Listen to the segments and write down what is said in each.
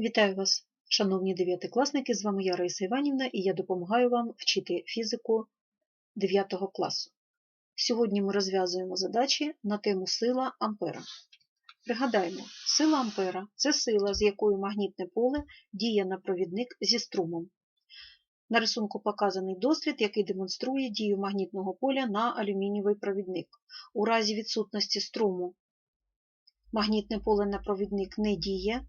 Вітаю вас, шановні дев'ятикласники, з вами я Раїса Іванівна і я допомагаю вам вчити фізику 9 класу. Сьогодні ми розв'язуємо задачі на тему сила Ампера. Пригадаємо, сила Ампера це сила, з якою магнітне поле діє на провідник зі струмом. На рисунку показаний дослід, який демонструє дію магнітного поля на алюмінієвий провідник. У разі відсутності струму магнітне поле на провідник не діє.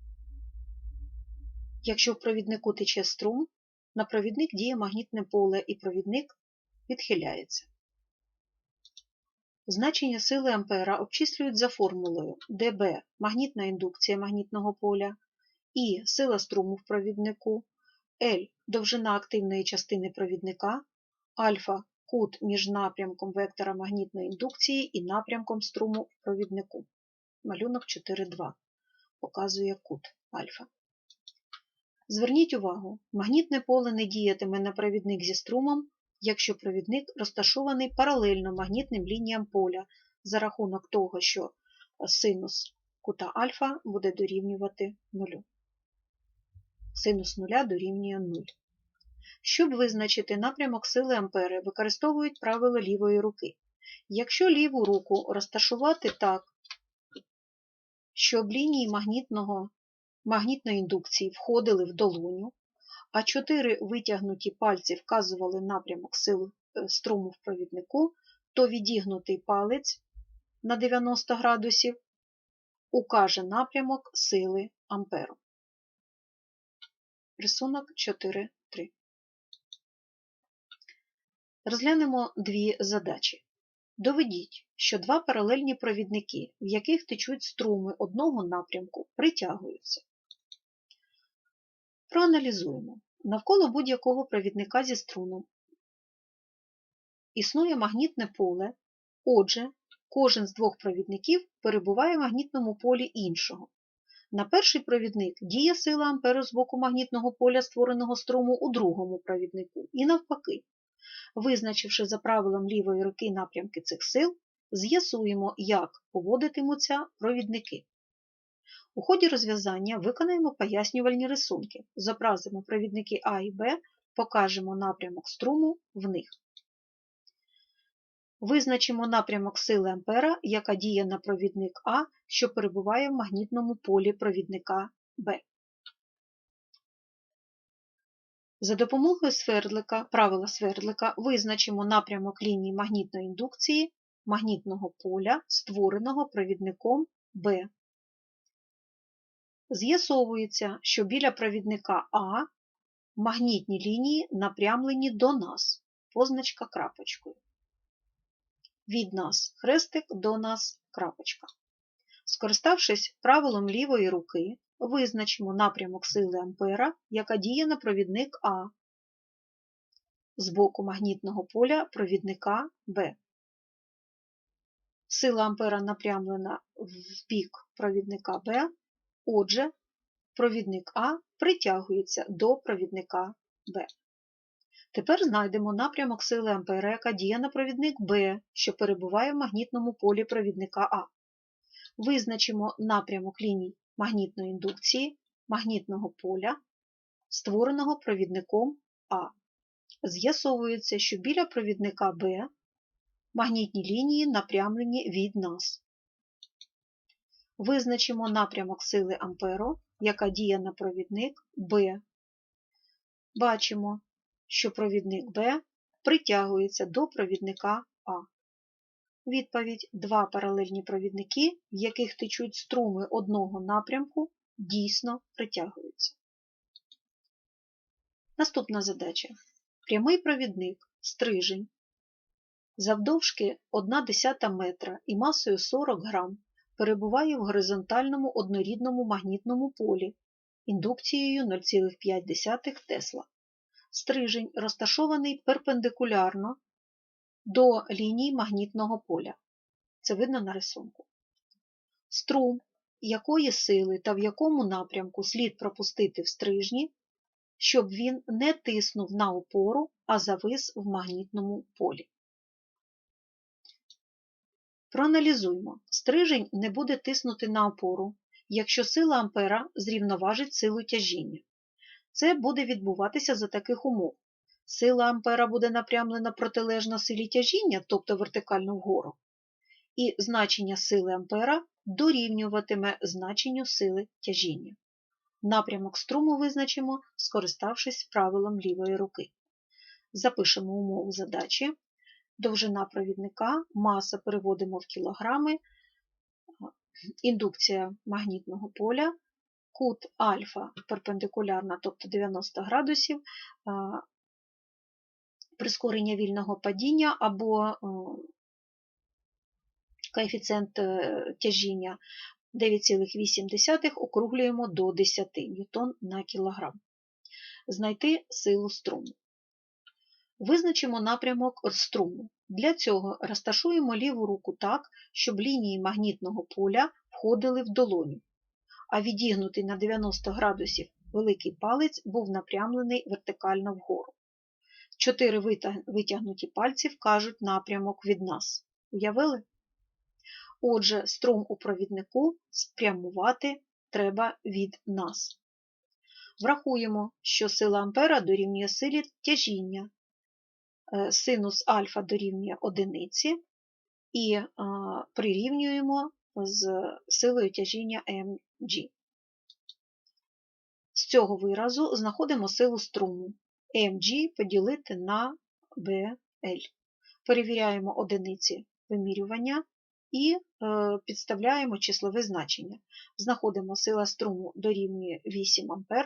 Якщо в провіднику тече струм, на провідник діє магнітне поле і провідник відхиляється. Значення сили Ампера обчислюють за формулою ДБ магнітна індукція магнітного поля, І сила струму в провіднику, L довжина активної частини провідника, альфа кут між напрямком вектора магнітної індукції і напрямком струму в провіднику. Малюнок 4.2 показує кут альфа. Зверніть увагу, магнітне поле не діятиме на провідник зі струмом, якщо провідник розташований паралельно магнітним лініям поля за рахунок того, що синус кута альфа буде дорівнювати нулю. Синус нуля дорівнює 0. Щоб визначити напрямок сили Ампери, використовують правило лівої руки. Якщо ліву руку розташувати так, щоб лінії магнітного, магнітної індукції входили в долоню, а чотири витягнуті пальці вказували напрямок сил струму в провіднику, то відігнутий палець на 90 градусів укаже напрямок сили Амперу. Рисунок 4.3. Розглянемо дві задачі. Доведіть, що два паралельні провідники, в яких течуть струми одного напрямку, притягуються. Проаналізуємо. Навколо будь-якого провідника зі струмом існує магнітне поле, отже, кожен з двох провідників перебуває в магнітному полі іншого. На перший провідник діє сила Амперу з боку магнітного поля створеного струму у другому провіднику і навпаки. Визначивши за правилом лівої руки напрямки цих сил, з'ясуємо, як поводитимуться провідники. У ході розв'язання виконаємо пояснювальні рисунки, зобразимо провідники А і Б, покажемо напрямок струму в них. Визначимо напрямок сили Ампера, яка діє на провідник А, що перебуває в магнітному полі провідника Б. За допомогою свердлика, правила свердлика визначимо напрямок лінії магнітної індукції магнітного поля, створеного провідником Б. З'ясовується, що біля провідника А магнітні лінії напрямлені до нас, позначка крапочкою. Від нас хрестик до нас крапочка. Скориставшись правилом лівої руки, визначимо напрямок сили Ампера, яка діє на провідник А з боку магнітного поля провідника Б. Сила Ампера напрямлена в бік провідника Б, отже, провідник А притягується до провідника Б. Тепер знайдемо напрямок сили Ампера, яка діє на провідник Б, що перебуває в магнітному полі провідника А. Визначимо напрямок ліній магнітної індукції магнітного поля, створеного провідником А. З'ясовується, що біля провідника Б магнітні лінії напрямлені від нас. Визначимо напрямок сили Амперу, яка діє на провідник Б. Бачимо, що провідник Б притягується до провідника А. Відповідь два паралельні провідники, в яких течуть струми одного напрямку, дійсно притягуються. Наступна задача. Прямий провідник, стрижень, завдовжки 1 десята метра і масою 40 грам перебуває в горизонтальному однорідному магнітному полі індукцією 0,5 Тесла. Стрижень розташований перпендикулярно до ліній магнітного поля. Це видно на рисунку. Струм, якої сили та в якому напрямку слід пропустити в стрижні, щоб він не тиснув на опору, а завис в магнітному полі. Проаналізуймо. Стрижень не буде тиснути на опору, якщо сила ампера зрівноважить силу тяжіння. Це буде відбуватися за таких умов. Сила ампера буде напрямлена протилежно силі тяжіння, тобто вертикально вгору, і значення сили ампера дорівнюватиме значенню сили тяжіння. Напрямок струму визначимо, скориставшись правилом лівої руки. Запишемо умову задачі. Довжина провідника, маса переводимо в кілограми, індукція магнітного поля, кут альфа перпендикулярна, тобто 90 градусів, прискорення вільного падіння або коефіцієнт е, тяжіння 9,8 округлюємо до 10 ньютон на кілограм. Знайти силу струму. Визначимо напрямок струму. Для цього розташуємо ліву руку так, щоб лінії магнітного поля входили в долоню, а відігнутий на 90 градусів великий палець був напрямлений вертикально вгору. Чотири витягнуті пальці вкажуть напрямок від нас. Уявили? Отже, струм у провіднику спрямувати треба від нас. Врахуємо, що сила ампера дорівнює силі тяжіння, синус альфа дорівнює одиниці і прирівнюємо з силою тяжіння mg. З цього виразу знаходимо силу струму mg поділити на BL. Перевіряємо одиниці вимірювання і е, підставляємо числове значення. Знаходимо сила струму дорівнює 8 А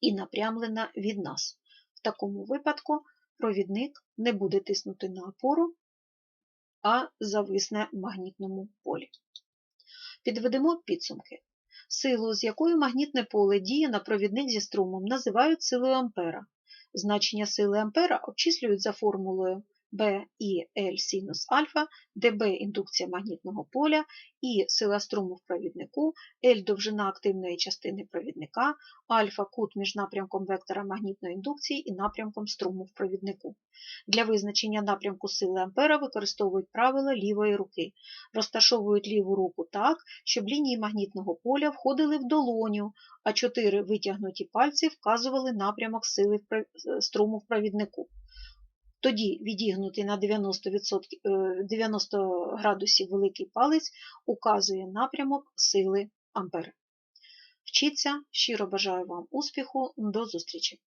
і напрямлена від нас. В такому випадку провідник не буде тиснути на опору, а зависне в магнітному полі. Підведемо підсумки. Силу, з якою магнітне поле діє на провідник зі струмом, називають силою Ампера. Значення сили Ампера обчислюють за формулою B і L синус альфа, де B індукція магнітного поля, і сила струму в провіднику, L довжина активної частини провідника, альфа кут між напрямком вектора магнітної індукції і напрямком струму в провіднику. Для визначення напрямку сили Ампера використовують правила лівої руки, розташовують ліву руку так, щоб лінії магнітного поля входили в долоню, а чотири витягнуті пальці вказували напрямок сили струму в провіднику. Тоді відігнутий на 90 90 е, градусів великий палець указує напрямок сили Ампер. Вчіться, щиро бажаю вам успіху, до зустрічі!